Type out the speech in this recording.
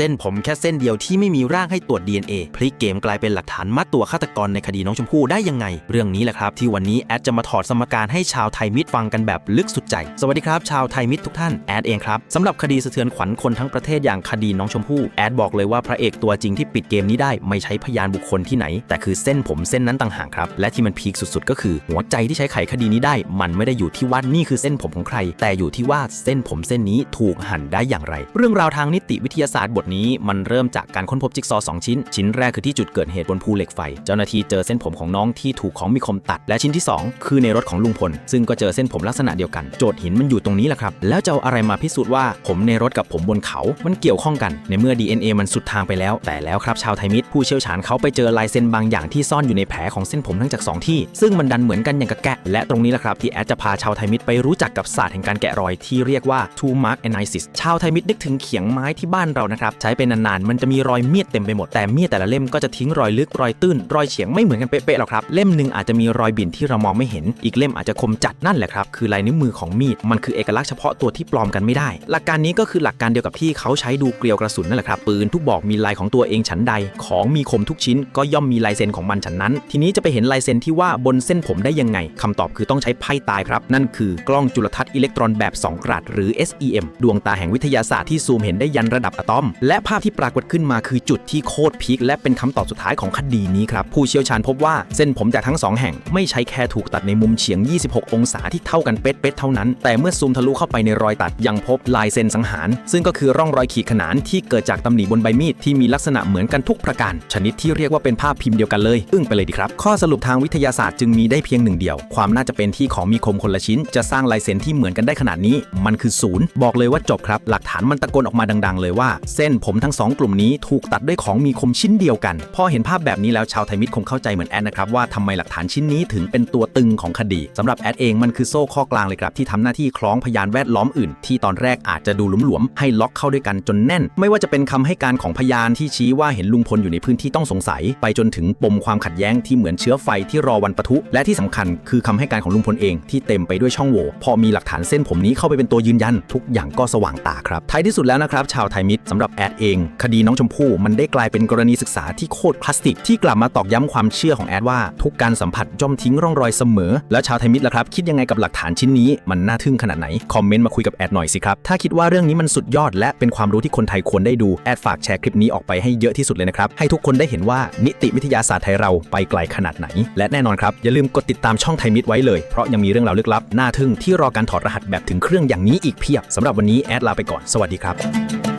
ส้นผมแค่เส้นเดียวที่ไม่มีร่างให้ตรวจ DNA พลิกเกมกลายเป็นหลักฐานมัดตัวฆาตกรในคดีน้องชมพู่ได้ยังไง เรื่องนี้แหละครับ ที่วันนี้แอดจะมาถอดสมการให้ชาวไทยมิตรฟังกันแบบลึกสุดใจ สวัสดีครับ ชาวไทยมิตรทุกท่านแอดเองครับสำหรับคดีสะเทือนขวัญคนทั้งประเทศอย่างคดีน้องชมพู่แอดบอกเลยว่าพระเอกตัวจริงที่ปิดเกมนี้ได้ไม่ใช้พยานบุคคลที่ไหน แต่คือเส้นผมเส้นนั้นต่างหากครับและที่มันพีคสุดๆ ก็คือ หัวใจที่ใช้ไขคดีนี้ได้ มันไม่ได้อยู่ที่ว่านี่คือเส้นผมของใคร แต่อยู่ที่ว่าเส้นผมเส้นนี้ถูกหั่นได้อย่างไร เรื่องราวทางนิติวิทยาศาสตร์บทนี้มันเริ่มจากการค้นพบจิ๊กซอว์สองชิ้น ชิ้นแรกคือที่จุดเกิดเหตุบนภูเหล็กไฟ เจ้าหน้าที่เจอเส้นผมของน้องที่ถูกของมีคมตัด และชิ้นที่ 2 คือในรถของลุงพล ซึ่งก็เจอเส้นผมลักษณะเดียวกัน โจทย์หินมันอยู่ตรงนี้แหละครับ แล้วจะเอาอะไรมาพิสูจน์ว่าผมในรถกับผมบนเขา มันเกี่ยวข้องกัน ในเมื่อ DNA มันสุดทางไปแล้ว แต่แล้วครับชาวไทยมิตรผู้เชี่ยวชาญเขาไปเจอลายเส้นบางอย่างที่ซ่อนอยู่ในแผลของเส้นผมทั้งจากสองที่ ซึ่งมันดันเหมือนกันอย่างกับแกะ และตรงนี้แหละครับที่แอดจะพาชาวไทยมิตรไปรู้จักกับศาสตร์แห่งการแกะรอยที่เรียกว่า two mark analysis ชาวไทยมิตรนึกถึงเขียงไม้ที่บ้านเรานะครับใช้เป็นนานๆ มันจะมีรอยเมียดเต็มไปหมด แต่เมียดแต่ละเล่มก็จะทิ้งรอยลึกรอยตื้น รอยเฉียงไม่เหมือนกันเป๊ะๆหรอกครับ เล่มหนึ่งอาจจะมีรอยบิ่นที่เรามองไม่เห็น อีกเล่มอาจจะคมจัดนั่นแหละครับ คือลายนิ้วมือของมีด มันคือเอกลักษณ์เฉพาะตัวที่ปลอมกันไม่ได้ หลักการนี้ก็คือหลักการเดียวกับที่เขาใช้ดูเกลียวกระสุนนั่นแหละครับ ปืนทุกบอกมีลายของตัวเองฉันใด ของมีคมทุกชิ้น ก็ย่อมมีลายเซ็นของมันฉันนั้น ทีนี้จะไปเห็นลายเซ็นที่ว่าบนเส้นผมได้ยังไงคำตอบคือต้องใช้ไพ่ตายครับ นั่นคือกล้องจุลทรรศน์อิเล็กตรอนแบบ2กรัดหรือ SEM ดวงตาแห่งวิทยาศาสตร์ที่ซูมเห็นได้ยันระดับอะตอมและภาพที่ปรากฏขึ้นมาคือจุดที่โคตรพีคและเป็นคำตอบสุดท้ายของคดีนี้ครับ ผู้เชี่ยวชาญพบว่าเส้นผมจากทั้งสองแห่งไม่ใช่แค่ถูกตัดในมุมเฉียง 26 องศาที่เท่ากันเป๊ะๆเท่านั้น แต่เมื่อซูมทะลุเข้าไปในรอยตัดยังพบลายเส้นสังหาร ซึ่งก็คือร่องรอยขีดขนานที่เกิดจากตำหนิบนใบมีดที่มีลักษณะเหมือนกันทุกประการ ชนิดที่เรียกว่าเป็นภาพพิมพ์เดียวกันเลย อึ้งไปเลยดีครับ ข้อสรุปทางวิทยาศาสตร์จึงมีได้เพียงหนึ่งเดียว ความน่าจะเป็นที่ของมีคมคนละชิ้น จะสร้างลายเซ็นที่เหมือนกันได้ขนาดนี้ มันคือศูนย์บอกเลยว่าจบครับ หลักฐานมันตะโกนออกมาดัง ๆ เลยว่าเส้นผมทั้งสองกลุ่มนี้ถูกตัดด้วยของมีคมชิ้นเดียวกัน พอเห็นภาพแบบนี้แล้วชาวไทยมิตรคงเข้าใจเหมือนแอดนะครับว่าทำไมหลักฐานชิ้นนี้ถึงเป็นตัวตึงของคดีสำหรับแอดเองมันคือโซ่ข้อกลางเลยครับที่ทำหน้าที่คล้องพยานแวดล้อมอื่น ที่ตอนแรกอาจจะดูหลวมๆให้ล็อกเข้าด้วยกันจนแน่น ไม่ว่าจะเป็นคำให้การของพยานที่ชี้ว่าเห็นลุงพลอยู่ในพื้นที่ต้องสงสัย ไปจนถึงปมความขัดแย้งที่เหมือนเชื้อไฟที่รอวันปะทุ และที่สำคัญคือคำให้การของลุงพลเองที่เต็มไปด้วยช่องโหว่พอมีหลักฐานเส้นผมนี้เข้าไปเป็นตัวยืนยัน ทุกอย่างก็สว่างตาครับท้ายที่สุดแล้วนะครับชาวไทยมิตรสำหรับแอดเอง คดีน้องชมพู่มันได้กลายเป็นกรณีศึกษาที่โคตรคลาสสิก ที่กลับมาตอกย้ำความเชื่อของแอดว่า ทุกการสัมผัสย่อมทิ้งร่องรอยเสมอ แล้วชาวไทยมิตรล่ะครับ คิดยังไงกับหลักฐานชิ้นนี้มันน่าทึ่งขนาดไหน คอมเมนต์มาคุยกับแอดหน่อยสิครับ ถ้าคิดว่าเรื่องนี้มันสุดยอด และเป็นความรู้ที่คนไทยควรได้ดูแอดฝากแชร์คลิปนี้ออกไปให้เยอะที่สุดเลยนะครับให้ทุกคนได้เห็นว่านิติวิทยาศาสตร์ไทยเราไปไกลขนาดไหน และแน่นอนครับอย่าลืมกดติดตามช่องไทยมิตรไว้เลยเพราะยังมีเรื่องราวลึกลับน่าทึ่งที่รอการถอดรหัสแบบถึงเครื่องอย่างนี้อีกเพียบสำหรับวันนี้แอดลาไปก่อนสวัสดีครับ